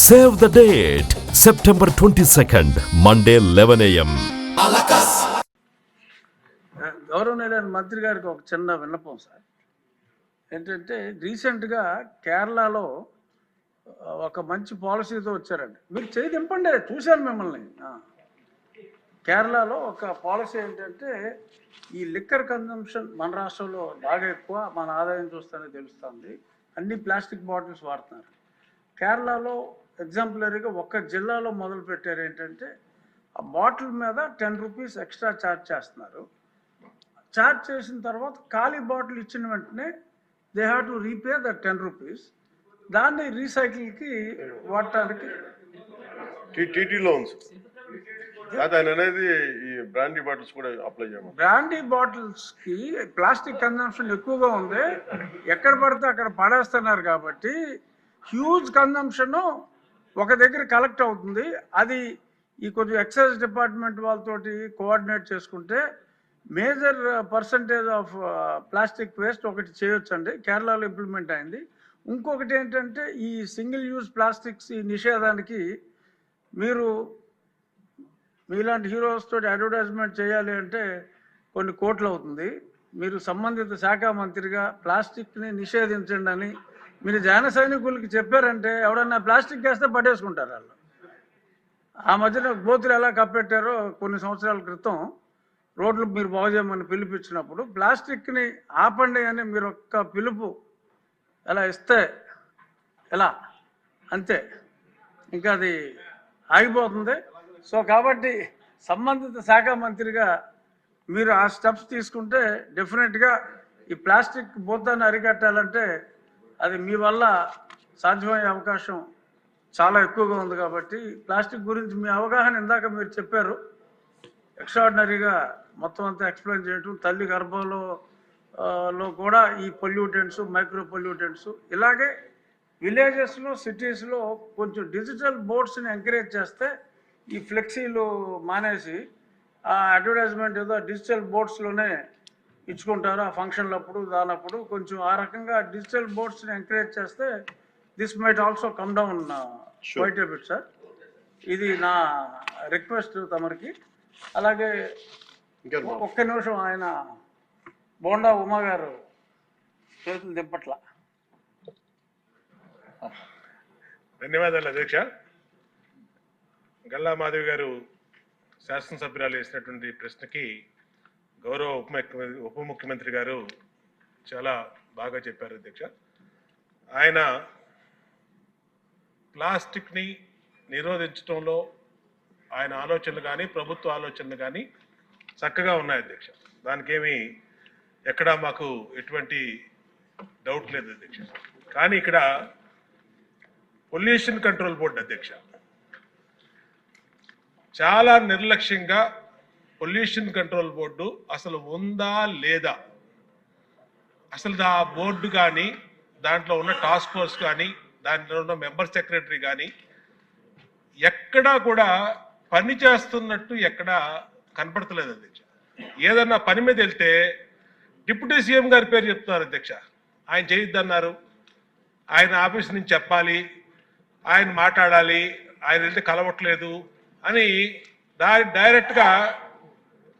Save the date September twenty second Monday eleven AM గౌరవనీయులైన మంత్రి గారికి ఒక చిన్న విన్నపం సార్. ఏంటంటే రీసెంట్గా కేరళలో ఒక మంచి పాలసీతో వచ్చారండి. మీరు చేయి దింపండి చూశాను మిమ్మల్ని. కేరళలో ఒక పాలసీ ఏంటంటే ఈ లిక్కర్ కన్జంప్షన్ మన రాష్ట్రంలో బాగా ఎక్కువ మన ఆదాయం చూస్తేనే తెలుస్తుంది. అన్ని ప్లాస్టిక్ బాటిల్స్ వాడుతున్నారు. కేరళలో ఎగ్జాంపులరీగా ఒక్క జిల్లాలో మొదలు పెట్టారు ఏంటంటే ఆ బాటిల్ మీద టెన్ రూపీస్ ఎక్స్ట్రా ఛార్జ్ చేస్తున్నారు. ఛార్జ్ చేసిన తర్వాత ఖాళీ బాటిల్ ఇచ్చిన వెంటనే they have to repay the ten rupees దాన్ని రీసైకిల్కి వాడటానికి అనేది ఈ బ్రాండీ బాటిల్స్ కూడా అప్లై చేయమని బ్రాండీ బాటిల్స్కి ప్లాస్టిక్ కన్జంప్షన్ ఎక్కువగా ఉంది. ఎక్కడ పడితే అక్కడ పడేస్తున్నారు కాబట్టి హ్యూజ్ కన్జంప్షన్ ఒక దగ్గర కలెక్ట్ అవుతుంది. అది ఈ కొంచెం ఎక్సైజ్ డిపార్ట్మెంట్ వాళ్ళతోటి కోఆర్డినేట్ చేసుకుంటే major percentage of plastic waste ఒకటి చేయొచ్చండి. కేరళలో ఇంప్లిమెంట్ అయింది. ఇంకొకటి ఏంటంటే ఈ సింగిల్ యూజ్ ప్లాస్టిక్స్ ఈ నిషేధానికి మీరు మీలాంటి హీరోస్ తోటి అడ్వర్టైజ్మెంట్ చేయాలి అంటే కొన్ని కోట్లు అవుతుంది. మీరు సంబంధిత శాఖ మంత్రిగా ప్లాస్టిక్ని నిషేధించండి అని మీరు జన సైనికులకి చెప్పారంటే ఎవడన్నా ప్లాస్టిక్ వేస్తే పట్టేసుకుంటారు వాళ్ళు. ఆ మధ్యన గోతులు ఎలా కప్పెట్టారో కొన్ని సంవత్సరాల క్రితం రోడ్లు మీరు బాగు చేయమని పిలిపించినప్పుడు ప్లాస్టిక్ని ఆపండి అని మీరు ఒక్క పిలుపు ఎలా ఇస్తే ఎలా? అంతే. ఇంకా అది ఆగిపోతుంది. సో కాబట్టి సంబంధిత శాఖ మంత్రిగా మీరు ఆ స్టెప్స్ తీసుకుంటే డెఫినెట్గా ఈ ప్లాస్టిక్ భూతాన్ని అరికట్టాలంటే అది మీ వల్ల సాధ్యమయ్యే అవకాశం చాలా ఎక్కువగా ఉంది కాబట్టి ప్లాస్టిక్ గురించి మీ అవగాహన ఇందాక మీరు చెప్పారు. ఎక్స్ట్రాడినరీగా మొత్తం అంతా ఎక్స్ప్లెయిన్ చేయటం తల్లి గర్భంలో లో కూడా ఈ పొల్యూటెంట్స్ మైక్రో పొల్యూటెంట్స్ ఇలాగే విలేజెస్లో సిటీస్లో కొంచెం డిజిటల్ బోర్డ్స్ని ఎంకరేజ్ చేస్తే ఈ ఫ్లెక్సీలు మానేసి ఆ అడ్వర్టైజ్మెంట్ ఏదో డిజిటల్ బోర్డ్స్లోనే ఇచ్చుకుంటారు. ఆ ఫంక్షన్లప్పుడు దానప్పుడు కొంచెం ఆ రకంగా డిజిటల్ బోర్డ్స్ని ఎంకరేజ్ చేస్తే this might also come down quite bit sir. ఇది నా రిక్వెస్ట్ తమరికి. అలాగే ఒక్క నిమిషం ఆయన బోండా ఉమా గారు చేతులు దింపట్ల. ధన్యవాదాలు అధ్యక్ష. గల్లా మాధవి గారు శాసనసభ్యురాలు వేసినటువంటి ప్రశ్నకి గౌరవ ఉప ఉప ముఖ్యమంత్రి గారు చాలా బాగా చెప్పారు అధ్యక్ష. ఆయన ప్లాస్టిక్ని నిరోధించడంలో ఆయన ఆలోచనలు కానీ ప్రభుత్వ ఆలోచనలు కానీ చక్కగా ఉన్నాయి అధ్యక్ష. దానికేమి ఎక్కడా మాకు ఎటువంటి డౌట్ లేదు అధ్యక్ష. కానీ ఇక్కడ పొల్యూషన్ కంట్రోల్ బోర్డు అధ్యక్ష చాలా నిర్లక్ష్యంగా పొల్యూషన్ కంట్రోల్ బోర్డు అసలు ఉందా లేదా? అసలు ఆ బోర్డు కానీ దాంట్లో ఉన్న టాస్క్ ఫోర్స్ కానీ దాంట్లో ఉన్న మెంబర్ సెక్రటరీ కానీ ఎక్కడా కూడా పని చేస్తున్నట్టు ఎక్కడా కనపడతలేదు అధ్యక్ష. ఏదన్నా పని మీద వెళ్తే డిప్యూటీ సీఎం గారి పేరు చెప్తున్నారు అధ్యక్ష. ఆయన చేయొద్దన్నారు. ఆయన ఆఫీస్ నుంచి చెప్పాలి. ఆయన మాట్లాడాలి. ఆయన వెళ్తే కలవట్లేదు అని డై డైరెక్ట్గా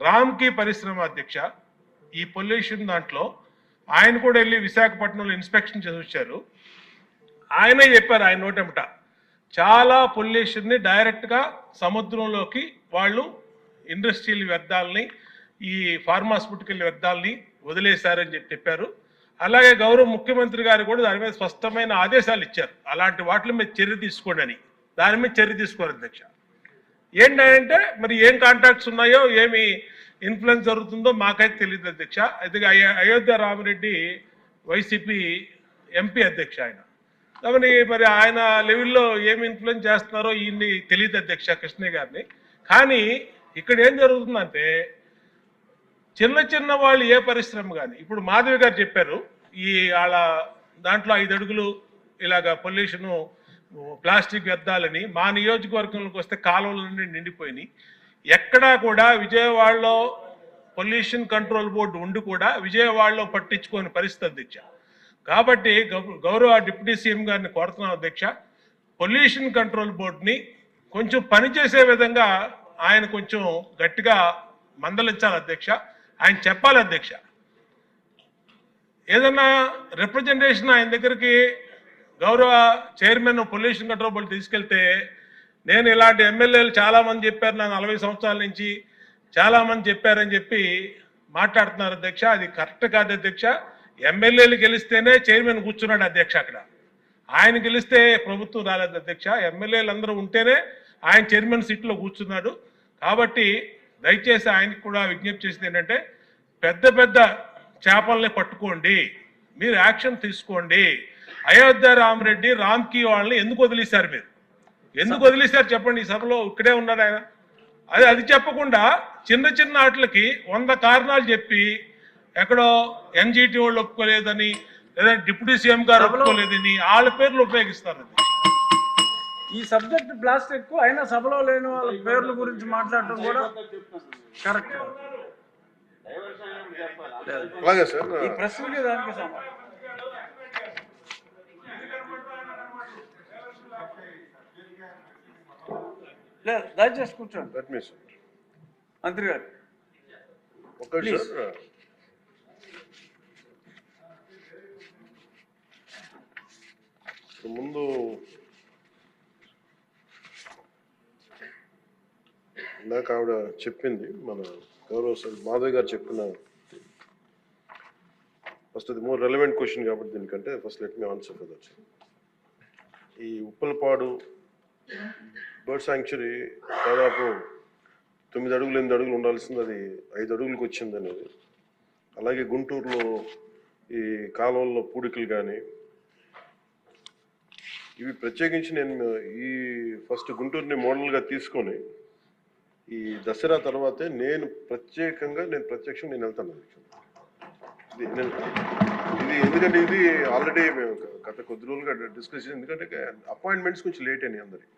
రామ్కి పరిశ్రమ అధ్యక్ష. ఈ పొల్యూషన్ దాంట్లో ఆయన కూడా వెళ్ళి విశాఖపట్నంలో ఇన్స్పెక్షన్ చదివించారు ఆయనే చెప్పారు ఆయన నోటెమట చాలా పొల్యూషన్ని డైరెక్ట్గా సముద్రంలోకి వాళ్ళు ఇండస్ట్రియల్ వ్యర్థాలని ఈ ఫార్మాస్యూటికల్ వ్యర్థాలని వదిలేశారని చెప్పి చెప్పారు. అలాగే గౌరవ ముఖ్యమంత్రి గారు కూడా దాని మీద స్పష్టమైన ఆదేశాలు ఇచ్చారు. అలాంటి వాటి మీద చర్య తీసుకోండి అని. దాని మీద చర్య తీసుకోరు అధ్యక్ష. ఏంటంటే మరి ఏం కాంటాక్ట్స్ ఉన్నాయో ఏమి ఇన్ఫ్లుయెన్స్ జరుగుతుందో మాకైతే తెలియదు అధ్యక్ష. అయితే అయోధ్య రామిరెడ్డి వైసీపీ ఎంపీ అధ్యక్ష ఆయన. కాబట్టి మరి ఆయన లెవెల్లో ఏమి ఇన్ఫ్లుయెన్స్ చేస్తున్నారో ఈయన్ని తెలియదు అధ్యక్ష కృష్ణయ్య గారిని. కానీ ఇక్కడ ఏం జరుగుతుందంటే చిన్న చిన్న వాళ్ళు ఏ పరిశ్రమ కానీ ఇప్పుడు మాధవి గారు చెప్పారు ఈ వాళ్ళ దాంట్లో ఐదు అడుగులు ఇలాగ పొల్యూషను ప్లాస్టిక్ వ్యర్థాలని మా నియోజకవర్గంలోకి వస్తే కాలువలన్నీ నిండిపోయినాయి. ఎక్కడా కూడా విజయవాడలో పొల్యూషన్ కంట్రోల్ బోర్డు ఉండి కూడా విజయవాడలో పట్టించుకోని పరిస్థితి అధ్యక్ష. కాబట్టి గౌ- గౌరవ డిప్యూటీ సీఎం గారిని కోరుతున్నాం అధ్యక్ష. పొల్యూషన్ కంట్రోల్ బోర్డుని కొంచెం పనిచేసే విధంగా ఆయన కొంచెం గట్టిగా మందలించాలి అధ్యక్ష. ఆయన చెప్పాలి అధ్యక్ష. ఏదన్నా రిప్రజెంటేషన్ ఆయన దగ్గరికి గౌరవ చైర్మన్ పొల్యూషన్ కంట్రోల్ బోర్డు తీసుకెళ్తే నేను ఇలాంటి ఎమ్మెల్యేలు చాలామంది చెప్పారు నాకు నలభై సంవత్సరాల నుంచి చాలామంది చెప్పారని చెప్పి మాట్లాడుతున్నారు అధ్యక్ష. అది కరెక్ట్ కాదు అధ్యక్ష. ఎమ్మెల్యేలు గెలిస్తేనే చైర్మన్ కూర్చున్నాడు అధ్యక్ష అక్కడ. ఆయన గెలిస్తే ప్రభుత్వం రాలేదు అధ్యక్ష. ఎమ్మెల్యేలు అందరూ ఉంటేనే ఆయన చైర్మన్ సీట్లో కూర్చున్నాడు. కాబట్టి దయచేసి ఆయనకు కూడా విజ్ఞప్తి చేసింది ఏంటంటే పెద్ద పెద్ద చేపల్ని పట్టుకోండి. మీరు యాక్షన్ తీసుకోండి. అయోధ్య రామరెడ్డి రామ్కి వాళ్ళని ఎందుకు వదిలేశారు మీరు? ఎందుకు వదిలేశారు చెప్పండి ఈ సభలో? ఇక్కడే ఉన్నారు ఆయన. అది అది చెప్పకుండా చిన్న చిన్న వాటికి వంద కారణాలు చెప్పి ఎక్కడో ఎన్జిటి వాళ్ళు ఒప్పుకోలేదని లేదా డిప్యూటీ సీఎం గారు ఒప్పుకోలేదని వాళ్ళ పేర్లు ఉపయోగిస్తారు అది. ఈ సబ్జెక్ట్ ప్లాస్టిక్ అయినా సభలో లేని వాళ్ళ పేర్ల గురించి మాట్లాడటం కూడా కరెక్ట్. అలాగే సార్. ఈ ప్రశ్నకి దానికి దయచేసి కూర్చోండి. మంత్రి గారు. ముందు ఇందాక ఆవిడ చెప్పింది మన గౌరవ సార్ మాధవ్ గారు చెప్పిన ఫస్ట్ అది మోర్ రెలవెంట్ క్వశ్చన్ కాబట్టి దీనికంటే first let me answer that ఈ ఉప్పలపాడు బర్డ్ శాంక్చురీ దాదాపు తొమ్మిది అడుగులు ఎనిమిది అడుగులు ఉండాల్సింది. అది ఐదు అడుగులకు వచ్చింది అనేది. అలాగే గుంటూరులో ఈ కాలువల్లో పూడికలు కానీ ఇవి ప్రత్యేకించి నేను ఈ ఫస్ట్ గుంటూరుని మోడల్గా తీసుకొని ఈ దసరా తర్వాతే నేను ప్రత్యేకంగా నేను ప్రత్యక్షంగా నేను వెళ్తాను. ఇది ఇది ఎందుకంటే ఇది ఆల్రెడీ మేము గత కొద్ది రోజులుగా డిస్కస్ చేసి ఎందుకంటే అపాయింట్మెంట్స్ కొంచెం లేట్ అయినాయి అందరికి.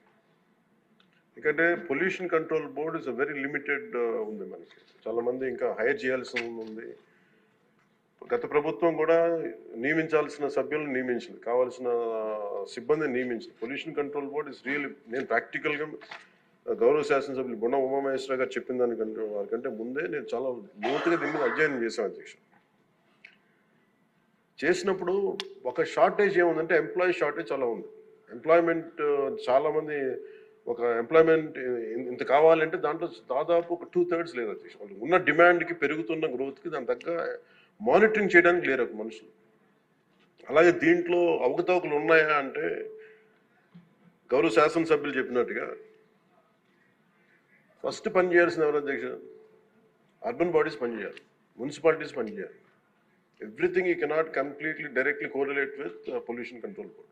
ఎందుకంటే pollution control board is very limited ఉంది మనకి. చాలా మంది ఇంకా హైర్ చేయాల్సి ఉంది. గత ప్రభుత్వం కూడా నియమించాల్సిన సభ్యులను నియమించింది. కావాల్సిన సిబ్బందిని నియమించింది. Pollution control board is real నేను ప్రాక్టికల్గా uh, గౌరవ శాసనసభ్యులు బుణ ఉమామహేశ్వర గారు చెప్పిన దానికంటే వారికంటే ముందే నేను చాలా లోతుగా దీని మీద అధ్యయనం చేశాను అధ్యక్ష చేసినప్పుడు ఒక షార్టేజ్ ఏముందంటే ఎంప్లాయీ షార్టేజ్ uh, చాలా ఉంది. ఎంప్లాయ్మెంట్ చాలామంది ఒక ఎంప్లాయ్మెంట్ ఇంత కావాలంటే దాంట్లో దాదాపు ఒక టూ థర్డ్స్ లేదు అధ్యక్ష వాళ్ళు ఉన్న డిమాండ్కి పెరుగుతున్న గ్రోత్కి దాని తగ్గ మానిటరింగ్ చేయడానికి లేరు ఒక మనుషులు. అలాగే దీంట్లో అవకతవకలు ఉన్నాయా అంటే గౌరవ శాసనసభ్యులు చెప్పినట్టుగా ఫస్ట్ పని చేయాల్సిన ఎవరు అధ్యక్ష? అర్బన్ బాడీస్ పనిచేయాలి మున్సిపాలిటీస్ పనిచేయాలి everything you cannot completely directly correlate with pollution control board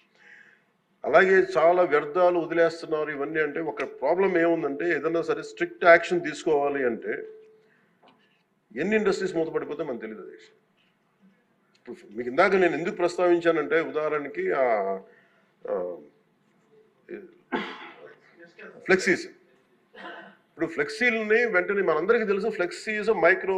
అలాగే చాలా వ్యర్థాలు వదిలేస్తున్నారు ఇవన్నీ అంటే ఒక ప్రాబ్లం ఏముందంటే ఏదన్నా సరే స్ట్రిక్ట్ యాక్షన్ తీసుకోవాలి అంటే ఎన్ని ఇండస్ట్రీస్ మూతపడిపోతే మనకు తెలియదు దేశం ఇప్పుడు మీకు ఇందాక నేను ఎందుకు ప్రస్తావించానంటే ఉదాహరణకి ఆ ఫ్లెక్సీస్. ఇప్పుడు ఫ్లెక్సీలని వెంటనే మనందరికీ తెలుసు flexis micro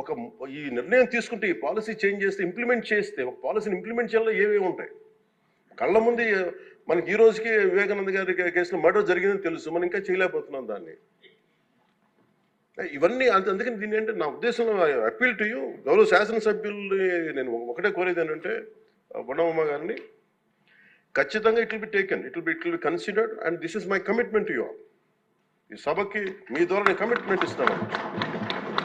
ఒక ఈ నిర్ణయం తీసుకుంటే ఈ పాలసీ చేంజ్ చేస్తే ఇంప్లిమెంట్ చేస్తే ఒక పాలసీని ఇంప్లిమెంట్ చేయాలో ఏవేవి ఉంటాయి? కళ్ళ ముందు మనకి ఈ రోజుకి వివేకానంద గారి కేసులో మర్డర్ జరిగిందని తెలుసు. మనం ఇంకా చేయలేకపోతున్నాం దాన్ని. ఇవన్నీ అంత అందుకని దీన్ని ఏంటంటే నా ఉద్దేశంలో అప్పీల్ టు యూ. గౌరవ శాసనసభ్యుల్ని నేను ఒకటే కోరేది ఏంటంటే బొడవమ్మ గారిని ఖచ్చితంగా it will be taken. It will be it will be considered and this is my commitment to you ఈ సభకి మీ ద్వారా నేను కమిట్మెంట్ ఇస్తాను.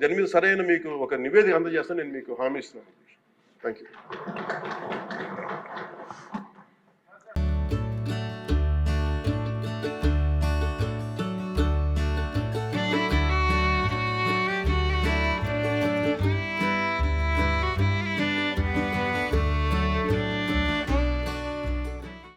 దాని మీద సరైన మీకు ఒక నివేదిక అందజేస్తాను నేను మీకు హామీ ఇస్తున్నాను. Thank you